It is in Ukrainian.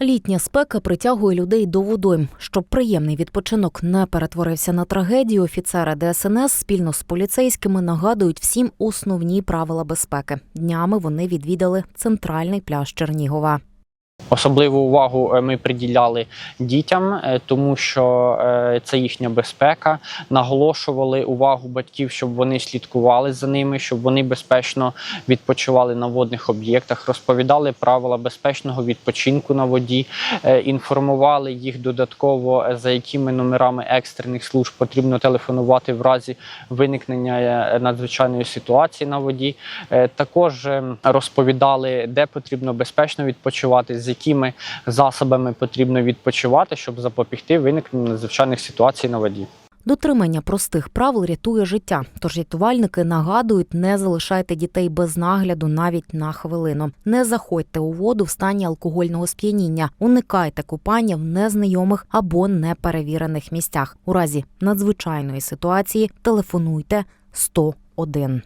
Літня спека притягує людей до водойм. Щоб приємний відпочинок не перетворився на трагедію, офіцери ДСНС спільно з поліцейськими нагадують всім основні правила безпеки. Днями вони відвідали центральний пляж Чернігова. Особливу увагу е, ми приділяли дітям, е, тому що е, це їхня безпека. Наголошували увагу батьків, щоб вони слідкували за ними, щоб вони безпечно відпочивали на водних об'єктах, розповідали правила безпечного відпочинку на воді, інформували їх додатково, за якими номерами екстрених служб потрібно телефонувати в разі виникнення надзвичайної ситуації на воді. Також е, розповідали, де потрібно безпечно відпочивати, з якими засобами потрібно відпочивати, щоб запобігти виникненню надзвичайних ситуацій на воді. Дотримання простих правил рятує життя. Тож рятувальники нагадують, не залишайте дітей без нагляду навіть на хвилину. Не заходьте у воду в стані алкогольного сп'яніння. Уникайте купання в незнайомих або неперевірених місцях. У разі надзвичайної ситуації телефонуйте 101.